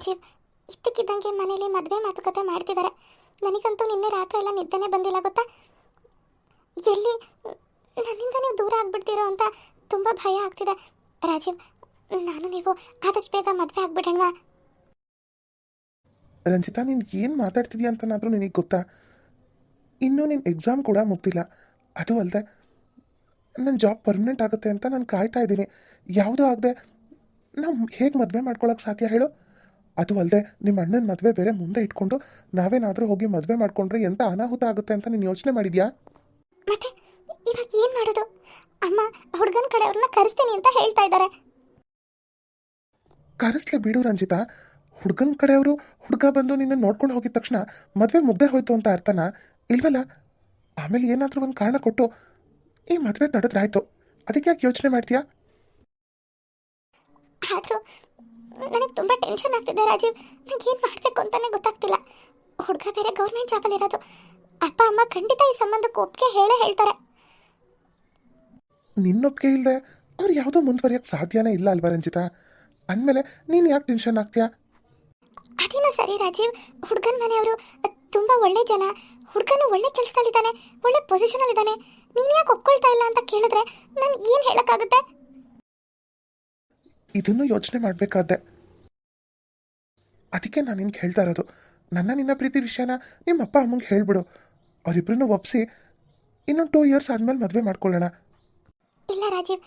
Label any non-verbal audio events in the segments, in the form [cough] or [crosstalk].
ರಾಜೀವ್ ಇದ್ದಕ್ಕಿದ್ದಂಗೆ ಮನೇಲಿ ಮದುವೆ ಮಾತುಕತೆ ಮಾಡ್ತಿದ್ದಾರೆ ನನಗಂತೂ ನಿನ್ನೆ ರಾತ್ರಿ ಎಲ್ಲ ನಿದ್ದೆನೇ ಬಂದಿಲ್ಲ, ಗೊತ್ತಾ? ಎಲ್ಲಿ, ನನ್ನಿಂದ ನೀವು ದೂರ ಆಗ್ಬಿಡ್ತೀರೋ ಅಂತ ತುಂಬ ಭಯ ಆಗ್ತಿದೆ. ರಾಜೀವ್, ನಾನು ನೀವು ಆದಷ್ಟು ಬೇಗ ಮದುವೆ ಆಗ್ಬಿಡೋಣವಾ? ರಂಜಿತಾ, ನೀನು ಏನು ಮಾತಾಡ್ತಿದ್ಯಾ ಅಂತನಾದರೂ ನಿನಗೆ ಗೊತ್ತಾ? ಇನ್ನೂ ನಿನ್ನ ಎಕ್ಸಾಮ್ ಕೂಡ ಮುಗ್ದಿಲ್ಲ. ಅದು ಅಲ್ಲದೆ ನನ್ನ ಜಾಬ್ ಪರ್ಮನೆಂಟ್ ಆಗುತ್ತೆ ಅಂತ ನಾನು ಕಾಯ್ತಾ ಇದ್ದೀನಿ. ಯಾವುದೂ ಆಗದೆ, ನಾವು ಹೇಗೆ ಮದುವೆ ಮಾಡ್ಕೊಳ್ಳೋಕೆ ಸಾಧ್ಯ ಹೇಳು? ಅದು ಅಲ್ಲದೆ ನಿಮ್ಮ ಅಣ್ಣನ ಮದುವೆ ಬೇರೆ ಮುಂದೆ ಇಟ್ಕೊಂಡು ನಾವೇನಾದರೂ ಹೋಗಿ ಮದುವೆ ಮಾಡ್ಕೊಂಡ್ರೆ ಎಂಥ ಅನಾಹುತ ಆಗುತ್ತೆ ಅಂತ ನೀನು ಯೋಚನೆ ಮಾಡಿದ್ಯಾ? ಮತ್ತೆ ಇವಾಗ ಏನು ಮಾಡೋದು? ಅಮ್ಮ ಹುಡುಗನ ಕಡೆಯವ್ರನ್ನ ಕರೆಸ್ತೀನಿ ಅಂತ ಹೇಳ್ತಾ ಇದ್ದಾರೆ. ಕರೆಸ್ಲೆ ಬಿಡು ರಂಜಿತಾ. ಹುಡುಗನ ಕಡೆಯವರು ಹುಡುಗ ಬಂದು ನಿನ್ನ ನೋಡ್ಕೊಂಡು ಹೋಗಿದ ತಕ್ಷಣ ಮದುವೆ ಮುಗ್ದೆ ಹೋಯ್ತು ಅಂತ ಅರ್ಥನಾ? ಇಲ್ವಲ್ಲ? ಆಮೇಲೆ ಏನಾದರೂ ಒಂದು ಕಾರಣ ಕೊಟ್ಟು ಈ ಮದುವೆ ತಡೆದ್ರಾಯ್ತು. ಅದಕ್ಕೆ ಯಾಕೆ ಯೋಚನೆ ಮಾಡ್ತೀಯಾ? ಆದರೂ ನನಗೆ ತುಂಬ ಟೆನ್ಷನ್ ಆಗ್ತಿದೆ ರಾಜೀವ್. ನನಗೆ ಏನು ಮಾಡಬೇಕು ಅಂತಾನೆ ಗೊತ್ತಾಗ್ತಿಲ್ಲ. ಹುಡುಗ ಬೇರೆ ಗೌರ್ಮೆಂಟ್ ಜಾಬಲ್ಲಿ ಇರೋದು. ಅಪ್ಪ ಅಮ್ಮ ಖಂಡಿತ ಈ ಸಂಬಂಧಕ್ಕೆ ಒಪ್ಪಿಗೆ ಹೇಳೇ ಹೇಳ್ತಾರೆ. ನಿನ್ನೊಪ್ಪಿಗೆ ಇಲ್ಲದೆ ಅವ್ರು ಯಾವುದೋ ಮುಂದುವರಿಯೋಕ್ಕೆ ಸಾಧ್ಯನೇ ಇಲ್ಲ ಅಲ್ವಾ ರಂಜಿತಾ? ಅಂದಮೇಲೆ ನೀನು ಯಾಕೆ ಟೆನ್ಷನ್ ಆಗ್ತೀಯಾ? ಅದೇನೋ ಸರಿ ರಾಜೀವ್. ಹುಡುಗನ ಮನೆಯವರು ತುಂಬ ಒಳ್ಳೆ ಜನ. ಹುಡುಗನು ಒಳ್ಳೆ ಕೆಲಸದಲ್ಲಿದ್ದಾನೆ ಒಳ್ಳೆ ಪೊಸಿಷನಲ್ಲಿದ್ದಾನೆ ನೀನು ಯಾಕೆ ಒಪ್ಕೊಳ್ತಾ ಇಲ್ಲ ಅಂತ ಕೇಳಿದ್ರೆ ನಾನು ಏನು ಹೇಳೋಕ್ಕಾಗುತ್ತೆ? ಇದನ್ನು ಯೋಚನೆ ಮಾಡಬೇಕಾದ್ದೆ ಅದಕ್ಕೆ ನಾನು ನಿನ್ಗೆ ಹೇಳ್ತಾ ಇರೋದು? ನನ್ನ ನಿನ್ನ ಪ್ರೀತಿ ವಿಷಯನ ನಿಮ್ಮ ಅಪ್ಪ ಅಮ್ಮಂಗೆ ಹೇಳ್ಬಿಡು. ಅವರಿಬ್ಬರನ್ನು ಒಪ್ಪಿಸಿ ಇನ್ನೊಂದು ಟೂ ಇಯರ್ಸ್ ಆದಮೇಲೆ ಮದುವೆ ಮಾಡ್ಕೊಳ್ಳೋಣ. ಇಲ್ಲ ರಾಜೀವ್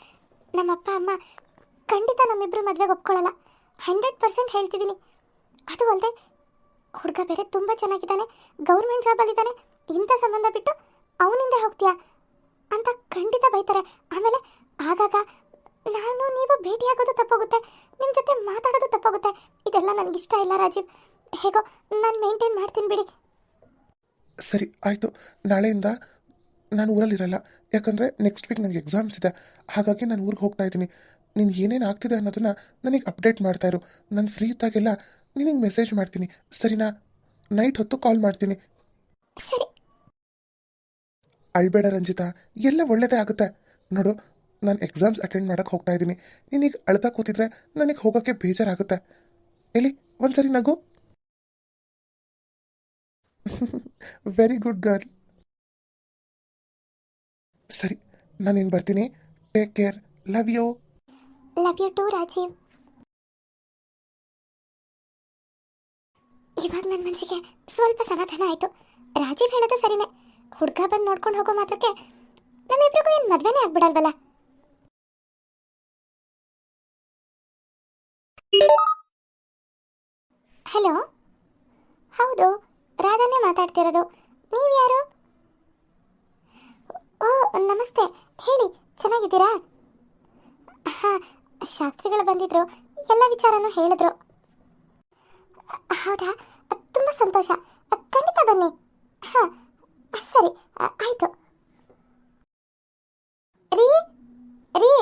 ನಮ್ಮಪ್ಪ ಅಮ್ಮ ಖಂಡಿತ ನಮ್ಮಿಬ್ಬರು ಮದುವೆಗೆ ಒಪ್ಕೊಳ್ಳಲ್ಲ ಹಂಡ್ರೆಡ್ ಪರ್ಸೆಂಟ್ ಹೇಳ್ತಿದ್ದೀನಿ ಅದು ಅಲ್ಲದೆ ಹುಡುಗ ಬೇರೆ ತುಂಬ ಚೆನ್ನಾಗಿದ್ದಾನೆ, ಗೌರ್ಮೆಂಟ್ ಜಾಬಲ್ಲಿದ್ದಾನೆ ಇಂಥ ಸಂಬಂಧ ಬಿಟ್ಟು ಅವನಿಂದ ಹೋಗ್ತೀಯಾ ಅಂತ ಖಂಡಿತ ಬೈತಾರೆ. ಆಮೇಲೆ ಆಗಾಗ ನಾನು ನೀವು ಭೇಟಿಯಾಗೋದು ತಪ್ಪೋಗುತ್ತೆ ನಿಮ್ಮ ಜೊತೆ ಮಾತಾಡೋದು ತಪ್ಪೋಗುತ್ತೆ. ಇದೆಲ್ಲ ನನಗಿಷ್ಟ ಇಲ್ಲ ರಾಜೀವ್. ಹೇಗೋ ನಾನು ಮೇಂಟೈನ್ ಮಾಡ್ತೀನಿ ಬಿಡಿ. ಸರಿ ಆಯಿತು. ನಾಳೆಯಿಂದ ನಾನು ಊರಲ್ಲಿರಲ್ಲ. ಯಾಕಂದರೆ ನೆಕ್ಸ್ಟ್ ವೀಕ್ ನನಗೆ ಎಕ್ಸಾಮ್ಸ್ ಇದೆ. ಹಾಗಾಗಿ ನಾನು ಊರಿಗೆ ಹೋಗ್ತಾ ಇದ್ದೀನಿ. ನೀನು ಏನೇನು ಆಗ್ತಿದೆ ಅನ್ನೋದನ್ನು ನನಗೆ ಅಪ್ಡೇಟ್ ಮಾಡ್ತಾ ಇರು. ನಾನು ಫ್ರೀ ಇದ್ದಾಗೆಲ್ಲ ನಿನಗೆ ಮೆಸೇಜ್ ಮಾಡ್ತೀನಿ. ಸರಿನಾ? ನೈಟ್ ಹೊತ್ತು ಕಾಲ್ ಮಾಡ್ತೀನಿ. ಸರಿ. ಅಳ್ಬೇಡ ರಂಜಿತಾ. ಎಲ್ಲ ಒಳ್ಳೆಯದೇ ಆಗುತ್ತೆ. ನೋಡು ನಾನು ಎಕ್ಸಾಮ್ಸ್ ಅಟೆಂಡ್ ಮಾಡೋಕ್ಕೆ ಹೋಗ್ತಾ ಇದ್ದೀನಿ. ನೀನೀಗ ಅಳ್ತಾ ಕೂತಿದ್ರೆ ನನಗೆ ಹೋಗೋಕ್ಕೆ ಬೇಜಾರಾಗುತ್ತೆ. ಎಲ್ಲಿ? ಒಂದ್ಸರಿ ನಗು. ವೆರಿ ಗುಡ್ ಗರ್ಲ್ ಸರಿ, ನಾನೇನು ಬರ್ತೀನಿ? Take care love you love you too Rajeev. ಇವಾಗ ನನ್ನ ಮನಸ್ಸಿಗೆ ಸ್ವಲ್ಪ ಸಮಾಧಾನ ಆಯಿತು. ರಾಜೀವ್ ಹೇಳೋದು ಸರಿನೇ. ಹುಡುಗ ಬಂದು ನೋಡ್ಕೊಂಡು ಹೋಗೋ ಮಾತ್ರಕ್ಕೆ ನಮ್ಮಿಬ್ರಿಗೂ ಏನು ಮದುವೆನೇ ಆಗ್ಬಿಡಲ್ವಲ್ಲ? ಹಲೋ? ಹೌದು, ರಾಧಾನೇ ಮಾತಾಡ್ತಿರೋದು. ನೀವು ಯಾರು ಓ, ನಮಸ್ತೆ. ಹೇಳಿ, ಚೆನ್ನಾಗಿದ್ದೀರಾ? ಹಾಂ, ಶಾಸ್ತ್ರಿಗಳು ಬಂದಿದ್ರು. ಎಲ್ಲ ವಿಚಾರನೂ ಹೇಳಿದ್ರು. ಹೌದಾ? ತುಂಬ ಸಂತೋಷ. ಖಂಡಿತ ಬನ್ನಿ. ಹಾಂ, ಸರಿ, ಆಯಿತು. ರೀ ರೀ.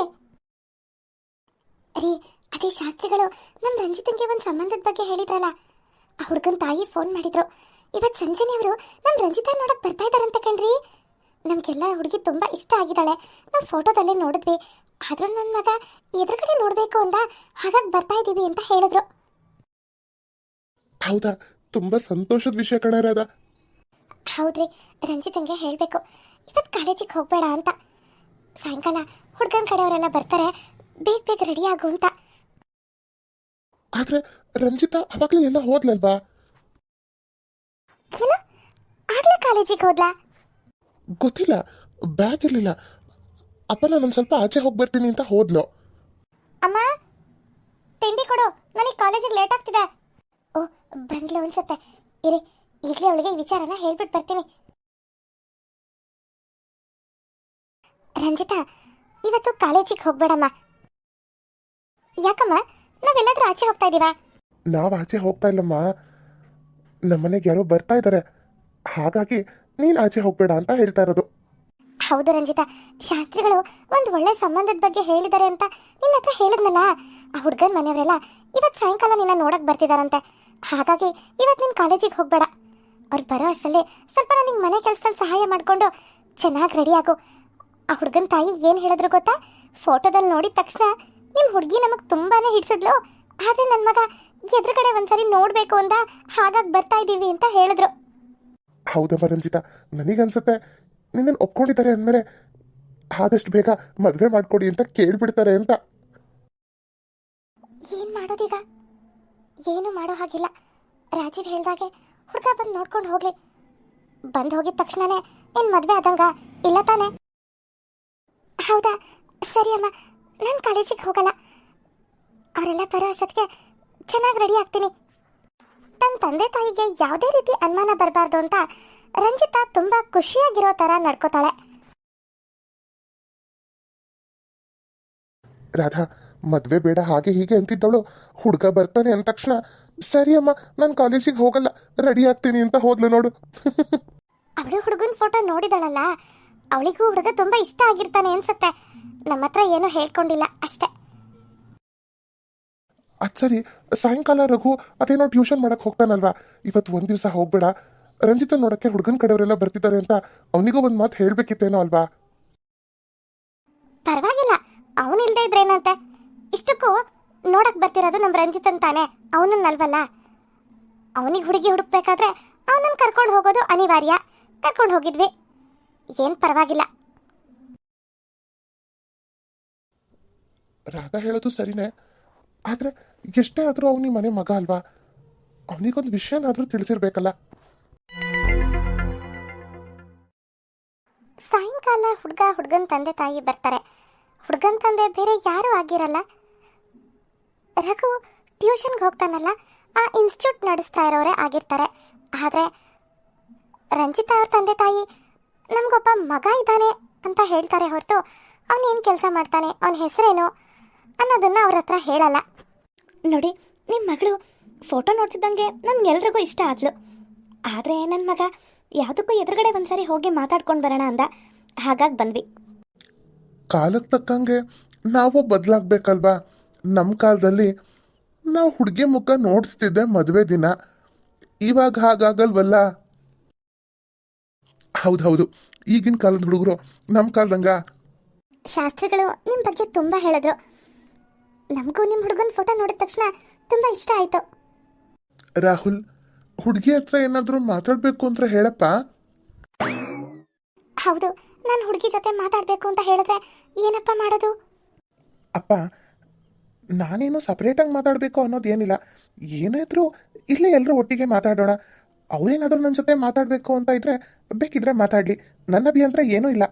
ರೀ ಅದೇ ಶಾಸ್ತ್ರಿಗಳು ನಮ್ಮ ರಂಜಿತಂಗೆ ಒಂದು ಸಂಬಂಧದ ಬಗ್ಗೆ ಹೇಳಿದ್ರಲ್ಲ ಆ ಹುಡುಗನ ತಾಯಿ ಫೋನ್ ಮಾಡಿದ್ರು. ಇವತ್ತು ಸಂಜೆನೆ ಅವರು ನಮ್ಮ ರಂಜಿತ ನೋಡಕ್ ಬರ್ತಾ ಇದ್ದಾರಂತೆ ಕಣ್ರಿ. ನಮಗೆಲ್ಲ ಹುಡುಗಿ ತುಂಬ ಇಷ್ಟ ಆಗಿದ್ದಾಳೆ. ನಾವು ಫೋಟೋದಲ್ಲೇ ನೋಡಿದ್ವಿ. ಆದರೂ ನನ್ನ ಮಗ ಎದುರುಗಡೆ ನೋಡಬೇಕು ಅಂತ ಹಾಗಾಗಿ ಬರ್ತಾ ಇದ್ದೀವಿ ಅಂತ ಹೇಳಿದ್ರು. ಹೌದಾ? ತುಂಬ ಸಂತೋಷದ ವಿಷಯ ಕಣ ರಾಧಾ. ಹೌದ್ರಿ ರಂಜಿತಂಗೆ ಹೇಳಬೇಕು. ಇವತ್ತು ಕಾಲೇಜಿಗೆ ಹೋಗಬೇಡ ಅಂತ. ಸಾಯಂಕಾಲ ಹುಡುಗನ ಕಡೆಯವರೆಲ್ಲ ಬರ್ತಾರೆ. ಬೇಗ ಬೇಗ ರೆಡಿ ಆಗು ಅಂತ. ಆದರೆ ರಂಜಿತಾ ಅವಾಗಲೇ ಎಲ್ಲ ಹೋದ್ಲಲ್ವಾ? ಏನು? ಆಗ್ಲೇ ಕಾಲೇಜಿಗೆ ಹೋದ್ಲಾ? ಗೊತ್ತಿಲ್ಲ ಬ್ಯಾಗ್ ಇರಲಿಲ್ಲ. ಅಪ್ಪ ನಾನು ಸ್ವಲ್ಪ ಆಚೆ ಹೋಗಿ ಬರ್ತೀನಿ ಅಂತ ಹೋದ್ಲು. ಅಮ್ಮ ತಿಂಡಿ ಕೊಡು. ನನಗೆ ಕಾಲೇಜಿಗೆ ಲೇಟ್ ಆಗ್ತಿದೆ. ಓ ಬಂದ್ಲು ಅನ್ಸುತ್ತೆ. ಇರಿ ಈಗಲೇ ಅವಳಿಗೆ ಈ ವಿಚಾರನ ಹೇಳ್ಬಿಟ್ಟು ಬರ್ತೀನಿ. ರಂಜಿತಾ ಇವತ್ತು ಕಾಲೇಜಿಗೆ ಹೋಗ್ಬೇಡಮ್ಮ. ಯಾಕಮ್ಮ? ನಾವೆಲ್ಲಾದ್ರೂ ಆಚೆ ಹೋಗ್ತಾ ಇದೀವಾ? ನಾವು ಆಚೆ ಹೋಗ್ತಾ ಇಲ್ಲಮ್ಮ. ನಮ್ಮನೆಗೆ ಯಾರೋ ಬರ್ತಾ ಇದ್ದಾರೆ ಹಾಗಾಗಿ ನೀನು ಆಚೆ ಹೋಗ್ಬೇಡ ಅಂತ ಹೇಳ್ತಾ ಇರೋದು. ಹೌದು ರಂಜಿತಾ. ಶಾಸ್ತ್ರಿಗಳು ಒಂದು ಒಳ್ಳೆ ಸಂಬಂಧದ ಬಗ್ಗೆ ಹೇಳಿದ್ದಾರೆ ಅಂತ ನಿನ್ನ ಹತ್ರ ಹೇಳಿದ್ನಲ್ಲ? ಆ ಹುಡುಗನ ಮನೆಯವರೆಲ್ಲ ಇವತ್ತು ಸಾಯಂಕಾಲ ನಿನ್ನ ನೋಡಕ್ ಬರ್ತಿದಾರಂತೆ. ಹಾಗಾಗಿ ಇವತ್ತು ನಿನ್ನ ಕಾಲೇಜಿಗೆ ಹೋಗ್ಬೇಡ. ಅವ್ರು ಬರೋ ಅಷ್ಟರಲ್ಲಿ ಸ್ವಲ್ಪ ನನಗೆ ಮನೆ ಕೆಲಸದಲ್ಲಿ ಸಹಾಯ ಮಾಡಿಕೊಂಡು ಚೆನ್ನಾಗಿ ರೆಡಿ ಆಗು. ಆ ಹುಡುಗನ ತಾಯಿ ಏನು ಹೇಳಿದ್ರು ಗೊತ್ತಾ? ಫೋಟೋದಲ್ಲಿ ನೋಡಿದ ತಕ್ಷಣ ನಿಮ್ಮ ಹುಡುಗಿ ನಮಗೆ ತುಂಬಾನೇ ಹಿಡಿಸಿದ್ಲು. ಆದರೆ ನನ್ನ ಮಗ ಎದುರುಗಡೆ ಒಂದ್ಸರಿ ನೋಡಬೇಕು ಅಂತ ಹಾಗಾಗಿ ಬರ್ತಾ ಇದ್ದೀವಿ ಅಂತ ಹೇಳಿದ್ರು. ಹೌದಮ್ಮ ರಂಜಿತಾ ನನಗನ್ಸುತ್ತೆ. ನಿನ್ನನ್ನು ಒಪ್ಕೊಂಡಿದ್ದಾರೆ ಅಂದಮೇಲೆ ಆದಷ್ಟು ಬೇಗ ಮದುವೆ ಮಾಡಿಕೊಡಿ ಅಂತ ಕೇಳಿಬಿಡ್ತಾರೆ ಅಂತ. ಏನು ಮಾಡೋದೀಗ? ಏನು ಮಾಡೋ ಹಾಗಿಲ್ಲ. ರಾಜೀವ್ ಹೇಳ್ದಾಗೆ ಹುಡುಗ ಬಂದು ನೋಡ್ಕೊಂಡು ಹೋಗ್ಲಿ. ಬಂದು ಹೋಗಿದ ತಕ್ಷಣನೇ ಏನು ಮದುವೆ ಆದಂಗ? ಇಲ್ಲ ತಾನೆ? ಹೌದಾ? ಸರಿ ಅಮ್ಮ. ನಾನು ಕಾಲೇಜಿಗೆ ಹೋಗಲ್ಲ. ಅವರೆಲ್ಲ ಬರೋ ಅಷ್ಟೊತ್ತಿಗೆ ಚೆನ್ನಾಗಿ ರೆಡಿ ಆಗ್ತೀನಿ. ತನ್ನ ತಂದೆ ತಾಯಿಗೆ ಯಾವುದೇ ರೀತಿ ಅನುಮಾನ ಬರಬಾರ್ದು ಅಂತ ರಂಜಿತಾ ತುಂಬ ಖುಷಿಯಾಗಿರೋ ಥರ ನಡ್ಕೋತಾಳೆ. ರಾಧಾ ಮದುವೆ ಬೇಡ ಹಾಗೆ ಹೀಗೆ ಅಂತಿದ್ದವಳು ಹುಡುಗ ಬರ್ತಾನೆ ಅಂದ ತಕ್ಷಣ ಸರಿ ಅಮ್ಮ ನಾನು ಕಾಲೇಜಿಗೆ ಹೋಗಲ್ಲ ರೆಡಿ ಆಗ್ತೀನಿ ಅಂತ ಹೋದ್ಲು ನೋಡು. [laughs] ಅವಳು ಹುಡುಗನ ಫೋಟೋ ನೋಡಿದಳಲ್ಲ ಅವಳಿಗೂ ಹುಡುಗ ತುಂಬಾ ಇಷ್ಟ ಆಗಿರ್ತಾನೆ ಅನ್ಸುತ್ತೆ. ನಮ್ಮ ಹತ್ರ ಏನೂ ಹೇಳ್ಕೊಂಡಿಲ್ಲ ಅಷ್ಟೇ. ಅದು ಸರಿ ಸಾಯಂಕಾಲ ರಘು ಅದೇನೋ ಟ್ಯೂಷನ್ ಮಾಡಕ್ಕೆ ಹೋಗ್ತಾನಲ್ವಾ? ಇವತ್ತು ಒಂದು ದಿವಸ ಹೋಗ್ಬೇಡ. ರಂಜಿತ ನೋಡಕ್ಕೆ ಹುಡುಗನ ಕಡೆಯವರೆಲ್ಲ ಬರ್ತಿದ್ದಾರೆ ಅಂತ ಅವನಿಗೂ ಒಂದು ಮಾತು ಹೇಳಬೇಕಿತ್ತೇನೋ ಅಲ್ವಾ? ಪರವಾಗಿಲ್ಲ ಅವನಿಲ್ದೇ ಇದ್ರೇನಂತೆ ಇಷ್ಟಕ್ಕೂ ನೋಡಕ್ ಬರ್ತಿರೋದು ನಮ್ಮ ರಂಜಿತನ್ ತಾನೆ ಅವನನ್ನಲ್ವಲ್ಲ ಅವನಿಗೆ ಹುಡುಗಿ ಹುಡುಕ್ಬೇಕಾದ್ರೆ ಅವನನ್ನ ಕರ್ಕೊಂಡು ಹೋಗೋದು ಅನಿವಾರ್ಯ. ಕರ್ಕೊಂಡು ಹೋಗಿದ್ವಿ. ಏನು ಪರವಾಗಿಲ್ಲ. ರಾಧಾ ಹೇಳೋದು ಸರಿನೇ. ಆದರೆ ಎಷ್ಟೇ ಆದರೂ ಅವನಿ ಮನೆ ಮಗ ಅಲ್ವಾ? ಅವನಿಗೊಂದು ವಿಷಯನಾದರೂ ತಿಳಿಸಿರ್ಬೇಕಲ್ಲ. ಸಾಯಂಕಾಲ ಹುಡುಗ ಹುಡುಗನ ತಂದೆ ತಾಯಿ ಬರ್ತಾರೆ. ಹುಡುಗನ ತಂದೆ ಬೇರೆ ಯಾರೂ ಆಗಿರಲ್ಲ. ರಘು ಟ್ಯೂಷನ್ಗೆ ಹೋಗ್ತಾನಲ್ಲ, ಆ ಇನ್ಸ್ಟಿಟ್ಯೂಟ್ ನಡೆಸ್ತಾ ಇರೋರೇ ಆಗಿರ್ತಾರೆ. ಆದರೆ ರಂಜಿತಾ ಅವ್ರ ತಂದೆ ತಾಯಿ ನಮಗೊಬ್ಬ ಮಗ ಇದ್ದಾನೆ ಅಂತ ಹೇಳ್ತಾರೆ ಹೊರತು ಅವನೇನು ಕೆಲಸ ಮಾಡ್ತಾನೆ? ಅವನ ಹೆಸರೇನು? ಅನ್ನೋದನ್ನ ಅವ್ರ ಹತ್ರ ಹೇಳಲ್ಲ. ನೋಡಿ ನಿಮ್ಮ ಮಗಳು ಫೋಟೋ ನೋಡ್ತಿದ್ದಂಗೆ ನಮ್ಗೆಲ್ರಿಗೂ ಇಷ್ಟ ಆದ್ಲು. ಆದರೆ ನನ್ನ ಮಗ ಯಾವುದಕ್ಕೂ ಎದುರುಗಡೆ ಒಂದ್ಸರಿ ಹೋಗಿ ಮಾತಾಡ್ಕೊಂಡು ಬರೋಣ ಅಂದ. ಹಾಗಾಗಿ ಬಂದ್ವಿ. ಕಾಲಕ್ಕೆ ತಕ್ಕಂಗೆ ನಾವು ಬದಲಾಗಬೇಕಲ್ವಾ? ನಮ್ಮ ಕಾಲದಲ್ಲಿ ನಾವು ಹುಡುಗಿ ಮುಖ ನೋಡ್ತಿದ್ದೆ ಮದುವೆ ದಿನ. ಇವಾಗ ಹಾಗಾಗಲ್ವಲ್ಲ? ಹೌದು ಹೌದು ಈಗಿನ ಕಾಲದ ಹುಡುಗರು ನಮ್ಮ ಕಾಲದಂಗ. ಶಾಸ್ತ್ರಿಗಳು ನಿಮ್ಮ ಬಗ್ಗೆ ತುಂಬ ಹೇಳಿದ್ರು. ನಮಗೂ ನಿಮ್ಮ ಹುಡುಗನ ಫೋಟೋ ನೋಡಿದ ತಕ್ಷಣ ತುಂಬ ಇಷ್ಟ ಆಯಿತು. ರಾಹುಲ್ ಹುಡುಗಿ ಹತ್ರ ಏನಾದರೂ ಮಾತಾಡಬೇಕು ಅಂತ ಹೇಳಪ್ಪ? ಹೌದು ನಾನು ಹುಡುಗಿ ಜೊತೆ ಮಾತಾಡಬೇಕು ಅಂತ ಹೇಳಿದ್ರೆ ಏನಪ್ಪ ಮಾಡೋದು? ಅಪ್ಪ ನಾನೇನು ಸಪ್ರೇಟಾಗಿ ಮಾತಾಡಬೇಕು ಅನ್ನೋದು ಏನಿಲ್ಲ. ಏನಾದರೂ ಇಲ್ಲೇ ಎಲ್ಲರೂ ಒಟ್ಟಿಗೆ ಮಾತಾಡೋಣ. ಅವರೇನಾದರೂ ನನ್ನ ಜೊತೆ ಮಾತಾಡಬೇಕು ಅಂತ ಇದ್ರೆ ಬೇಕಿದ್ರೆ ಮಾತಾಡಲಿ. ನನ್ನ ಅಭಿಯಂತರ ಏನೂ ಇಲ್ಲ.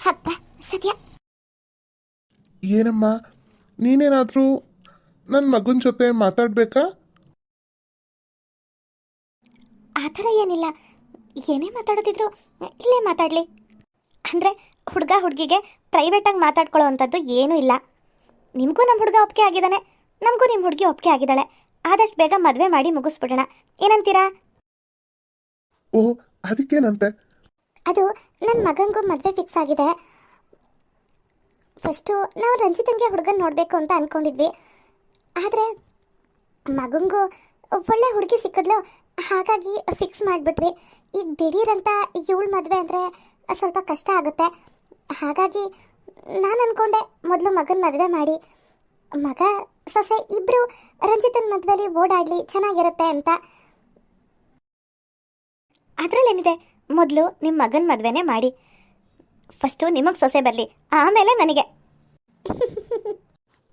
ಹಬ್ಬ ಸದ್ಯ. ಏನಮ್ಮ? ನೀನೇನಾದರೂ ನನ್ನ ಮಗನ ಜೊತೆ ಮಾತಾಡಬೇಕಾ? ಆ ಥರ ಏನಿಲ್ಲ. ಏನೇ ಮಾತಾಡೋದಿದ್ರು ಇಲ್ಲೇ ಮಾತಾಡಲಿ. ಅಂದರೆ ಹುಡುಗ ಹುಡುಗಿಗೆ ಪ್ರೈವೇಟಾಗಿ ಮಾತಾಡ್ಕೊಳ್ಳೋ ಅಂಥದ್ದು ಏನೂ ಇಲ್ಲ. ನಿಮಗೂ ನಮ್ಮ ಹುಡುಗ ಒಪ್ಪಿಗೆ ಆಗಿದ್ದಾನೆ ನಮಗೂ ನಿಮ್ಮ ಹುಡುಗಿ ಒಪ್ಪಿಗೆ ಆಗಿದ್ದಾಳೆ. ಆದಷ್ಟು ಬೇಗ ಮದುವೆ ಮಾಡಿ ಮುಗಿಸ್ಬಿಡೋಣ. ಏನಂತೀರಾ? ಓ ಅದಕ್ಕೇನಂತೆ? ಅದು ನನ್ನ ಮಗನಿಗೂ ಮದುವೆ ಫಿಕ್ಸ್ ಆಗಿದೆ. ಫಸ್ಟು ನಾವು ರಂಜಿತಂಗೆ ಹುಡುಗನ ನೋಡಬೇಕು ಅಂತ ಅಂದ್ಕೊಂಡಿದ್ವಿ ಆದರೆ ಮಗನಿಗೂ ಒಳ್ಳೆ ಹುಡುಗಿ ಸಿಕ್ಕಿದ್ಲು. ಹಾಗಾಗಿ ಫಿಕ್ಸ್ ಮಾಡಿಬಿಟ್ವಿ. ಈಗ ದಿಢೀರಂತ ಇವಳ ಮದುವೆ ಅಂದರೆ ಸ್ವಲ್ಪ ಕಷ್ಟ ಆಗುತ್ತೆ. ಹಾಗಾಗಿ ನಾನು ಅಂದ್ಕೊಂಡೆ ಮೊದಲು ಮಗನ ಮದುವೆ ಮಾಡಿ. ಮಗ, ಸೊಸೆ ಇಬ್ಬರು ರಂಜಿತನ ಮದುವೆಯಲ್ಲಿ ಓಡಾಡಲಿ, ಚೆನ್ನಾಗಿರುತ್ತೆ ಅಂತ. ಅದರಲ್ಲೇನಿದೆ? ಮೊದಲು ನಿಮ್ಮ ಮಗನ ಮದುವೆನೇ ಮಾಡಿ. ಫಸ್ಟು ನಿಮಗೆ ಸೊಸೆ ಬರಲಿ ಆಮೇಲೆ ನನಗೆ.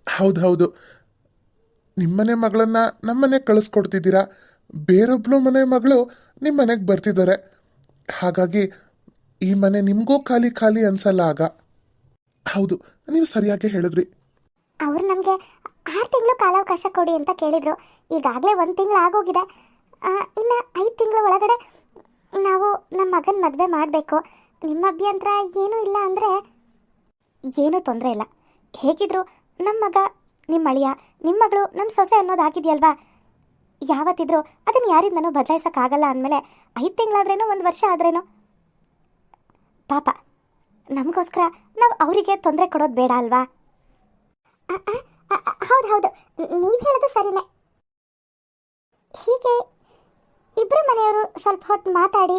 ಹೌದು ಹೌದು. ನಿಮ್ಮನೆ ಮಗಳನ್ನ ನಮ್ಮನೆಗೆ ಕಳಿಸ್ಕೊಡ್ತಿದ್ದೀರಾ? ಬೇರೊಬ್ಳು ಮನೆ ಮಗಳು ನಿಮ್ಮ ಮನೆಗೆ ಬರ್ತಿದ್ದಾರೆ. ಹಾಗಾಗಿ ಈ ಮನೆ ನಿಮಗೂ ಖಾಲಿ ಖಾಲಿ ಅನ್ಸಲ್ಲ ಆಗ. ಹೌದು ನೀವು ಸರಿಯಾಗಿ ಹೇಳಿದ್ರಿ. ಅವ್ರು ನಮಗೆ ಆರು ತಿಂಗಳು ಕಾಲಾವಕಾಶ ಕೊಡಿ ಅಂತ ಕೇಳಿದ್ರು. ಈಗಾಗಲೇ ಒಂದು ತಿಂಗಳು ಆಗೋಗಿದೆ. ಇನ್ನು ಐದು ತಿಂಗಳ ಒಳಗಡೆ ನಾವು ನಮ್ಮ ಮಗನ ಮದುವೆ ಮಾಡಬೇಕು. ನಿಮ್ಮ ಅಭ್ಯಂತರ ಏನೂ ಇಲ್ಲ ಅಂದರೆ ಏನೂ ತೊಂದರೆ ಇಲ್ಲ. ಹೇಗಿದ್ರು ನಮ್ಮ ಮಗ ನಿಮ್ಮ ಅಳಿಯ ನಿಮ್ಮ ಮಗಳು ನಮ್ಮ ಸೊಸೆ ಅನ್ನೋದಾಗಿದೆಯಲ್ವಾ ಯಾವತ್ತಿದ್ರು ಅದನ್ನು ಯಾರಿಂದನೂ ಬದಲಾಯಿಸೋಕ್ಕಾಗಲ್ಲ ಅಂದಮೇಲೆ ಐದು ತಿಂಗಳಾದ್ರೇನು, ಒಂದು ವರ್ಷ ಆದ್ರೇನು? ಪಾಪ, ನಮಗೋಸ್ಕರ ನಾವು ಅವರಿಗೆ ತೊಂದರೆ ಕೊಡೋದು ಬೇಡ ಅಲ್ವಾ? ಹೌದು ಹೌದು. ನೀವು ಹೇಳೋದು ಸರಿನೇ. ಹೀಗೆ ಇಬ್ಬರು ಮನೆಯವರು ಸ್ವಲ್ಪ ಹೊತ್ತು ಮಾತಾಡಿ,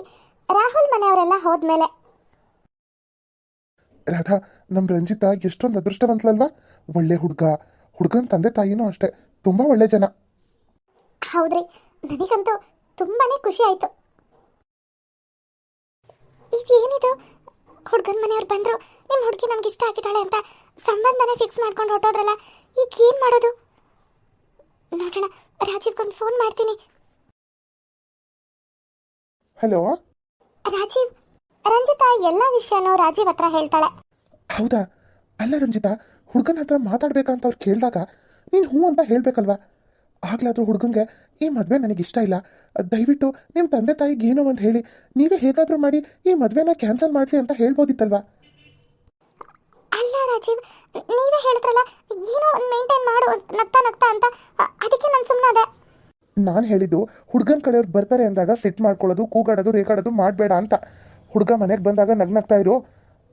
ರಾಹುಲ್ ಮನೆಯವರೆಲ್ಲ ಹೋದ್ಮೇಲೆ ರಾಧಾ ನಮ್ಮ ರಂಜಿತ ಎಷ್ಟೊಂದು ಅದೃಷ್ಟವಂತಲಲ್ವಾ ಒಳ್ಳೆ ಹುಡುಗ. ಹುಡುಗನ ತಂದೆ ತಾಯಿನೂ ಅಷ್ಟೇ. ತುಂಬ ಒಳ್ಳೆ ಜನ. ಹೌದ್ರಿ. ನನಗಂತೂ ತುಂಬಾನೇ ಖುಷಿ ಆಯ್ತು. ಇದೇನಿದು? ಹುಡುಗನ ಮನೆಯವ್ರು ಬಂದ್ರು ನಿಮ್ಮ ಹುಡುಗಿ ನಮ್ಗೆ ಇಷ್ಟ ಆಗಿದ್ದಾಳೆ ಅಂತ ಸಂಬಂಧನೇ ಫಿಕ್ಸ್ ಮಾಡ್ಕೊಂಡು ಹೊರಟೋದ್ರಲ್ಲ ಈಗ ಏನು ಮಾಡೋದು? ನೋಡೋಣ ರಾಜೀವ್ಗೊಂದು ಫೋನ್ ಮಾಡ್ತೀನಿ. ಹಲೋ ರಾಜೀವ್ ರಂಜಿತಾ ಎಲ್ಲ ವಿಷಯನೂ ರಾಜೀವ್ ಹತ್ರ ಹೇಳ್ತಾಳೆ. ಹೌದಾ? ಅಲ್ಲ ರಂಜಿತಾ ಹುಡುಗನ ಹತ್ರ ಮಾತಾಡ್ಬೇಕಂತ ಅವ್ರು ಕೇಳಿದಾಗ ನೀನು ಹ್ಞೂ ಅಂತ ಹೇಳ್ಬೇಕಲ್ವಾ? ಆಗ್ಲಾದ್ರೂ ಹುಡುಗಂಗೆ ಈ ಮದುವೆ ನನಗೆ ಇಷ್ಟ ಇಲ್ಲ. ದಯವಿಟ್ಟು ನಿಮ್ಮ ತಂದೆ ತಾಯಿಗೆ ಏನೋ ಅಂತ ಹೇಳಿ ನೀವೇ ಹೇಗಾದರೂ ಮಾಡಿ ಈ ಮದ್ವೆನ ಕ್ಯಾನ್ಸಲ್ ಮಾಡಿಸಿ ಅಂತ ಹೇಳ್ಬೋದಿತ್ತಲ್ವಾ? ಅಲ್ಲ ರಾಜೀವ್ ನೀವೇ ಹೇಳಿದ್ರಲ್ಲ ಏನೋ ಒಂದು ಮೇಂಟೈನ್ ಮಾಡು ನಗ್ತಾ ನಗ್ತಾ ಅಂತ ಅ- ಅದಕ್ಕೆ ನಾನು ಸುಮ್ಮನಾದೆ ನಾನು ಹೇಳಿದ್ದು ಹುಡುಗನ ಕಡೆಯವ್ರು ಬರ್ತಾರೆ ಅಂದಾಗ ಸೆಟ್ ಮಾಡ್ಕೊಳ್ಳೋದು ಕೂಗಾಡೋದು ರೇಗಾಡೋದು ಮಾಡಬೇಡ ಅಂತ. ಹುಡುಗ ಮನೆಗೆ ಬಂದಾಗ ನಗ್ನಗ್ತಾ ಇರು.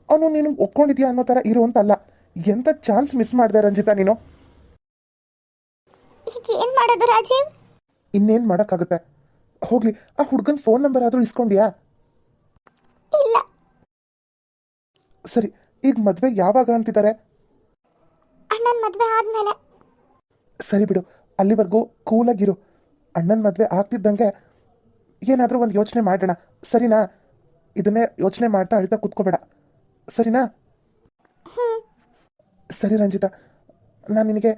ಅವನು ನೀನು ಒಪ್ಕೊಂಡಿದ್ಯಾ ಅನ್ನೋ ಥರ ಇರು ಅಂತಲ್ಲ. ಎಂಥ ಚಾನ್ಸ್ ಮಿಸ್ ಮಾಡಿದೆ ರಂಜಿತಾ ನೀನು? ಏನು ಮಾಡೋದು ರಾಜೀವ್? ಇನ್ನೇನು ಮಾಡೋಕ್ಕಾಗುತ್ತೆ? ಹೋಗ್ಲಿ ಆ ಹುಡುಗನ ಫೋನ್ ನಂಬರ್ ಆದರೂ ಇಸ್ಕೊಂಡ್ಯಾ? ಇಲ್ಲ. ಸರಿ ಈಗ ಮದುವೆ ಯಾವಾಗ ಅಂತಿದ್ದಾರೆ? ಅಣ್ಣನ ಮದುವೆ ಆದಮೇಲೆ. ಸರಿ ಬಿಡು ಅಲ್ಲಿವರೆಗೂ ಕೂಲಾಗಿರು. ಅಣ್ಣನ ಮದುವೆ ಆಗ್ತಿದ್ದಂಗೆ ಏನಾದರೂ ಒಂದು ಯೋಚನೆ ಮಾಡೋಣ ಸರಿನಾ? ಇದನ್ನೇ ಯೋಚನೆ ಮಾಡ್ತಾ ಅಳ್ತಾ ಕೂತ್ಕೋಬೇಡ. ಸರಿನಾ? ಸರಿ ರಂಜಿತಾ. ನಾನು ನಿನಗೆ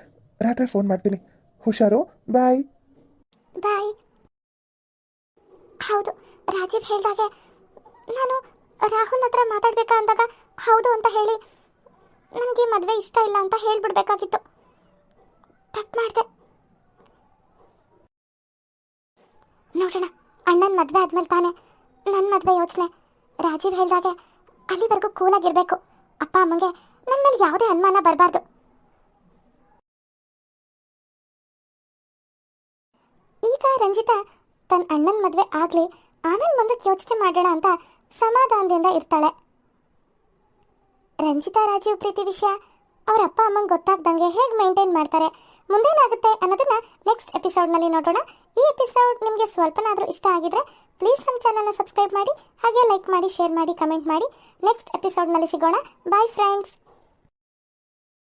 ರಾತ್ರಿ ಫೋನ್ ಮಾಡ್ತೀನಿ. ಹುಷಾರು? ಬಾಯ್. ಬಾಯ್. ಹೌದು, ರಾಜೀವ್ ಹೇಳಿದಾಗೆ ನಾನು ರಾಹುಲ್ ಹತ್ರ ಮಾತಾಡ್ಬೇಕಾ ಅಂದಾಗ ಹೌದು ಅಂತ ಹೇಳಿ ನನಗೆ ಮದುವೆ ಇಷ್ಟ ಇಲ್ಲ ಅಂತ ಹೇಳ್ಬಿಡ್ಬೇಕಾಗಿತ್ತು. ತಪ್ಪು ಮಾಡಿದೆ. ನೋಡೋಣ, ಅಣ್ಣನ ಮದುವೆ ಆದ್ಮೇಲೆ ತಾನೇ ನನ್ನ ಮದುವೆ ಯೋಚನೆ. ರಾಜೀವ್ ಹೇಳಿದಾಗೆ ಅಲ್ಲಿವರೆಗೂ ಕೂಲಾಗಿರ್ಬೇಕು. ಅಪ್ಪ, ಅಮ್ಮಂಗೆ ನನ್ನ ಮೇಲೆ ಯಾವುದೇ ಅನುಮಾನ ಬರಬಾರ್ದು. ಈಗ ರಂಜಿತಾ ತನ್ನ ಅಣ್ಣನ ಮದುವೆ ಆಗಲಿ, ಆಮೇಲೆ ಮುಂದಕ್ಕೆ ಯೋಚನೆ ಮಾಡೋಣ ಅಂತ ಸಮಾಧಾನದಿಂದ ಇರ್ತಾಳೆ. ರಂಜಿತಾ, ರಾಜೀವ್ ಪ್ರೀತಿ ವಿಷಯ ಅವ್ರ ಅಪ್ಪ, ಅಮ್ಮಂಗೆ ಗೊತ್ತಾಗ್ದಂಗೆ ಹೇಗೆ ಮೇಂಟೈನ್ ಮಾಡ್ತಾರೆ, ಮುಂದೇನಾಗುತ್ತೆ ಅನ್ನೋದನ್ನ ನೆಕ್ಸ್ಟ್ ಎಪಿಸೋಡ್ನಲ್ಲಿ ನೋಡೋಣ. ಈ ಎಪಿಸೋಡ್ ನಿಮಗೆ ಸ್ವಲ್ಪನಾದರೂ ಇಷ್ಟ ಆಗಿದ್ರೆ ಪ್ಲೀಸ್ ನಮ್ಮ ಚಾನಲ್ನ ಸಬ್ಸ್ಕ್ರೈಬ್ ಮಾಡಿ, ಹಾಗೆ ಲೈಕ್ ಮಾಡಿ ಶೇರ್ ಮಾಡಿ ಕಮೆಂಟ್ ಮಾಡಿ. ನೆಕ್ಸ್ಟ್ ಎಪಿಸೋಡ್ನಲ್ಲಿ ಸಿಗೋಣ. Bye friends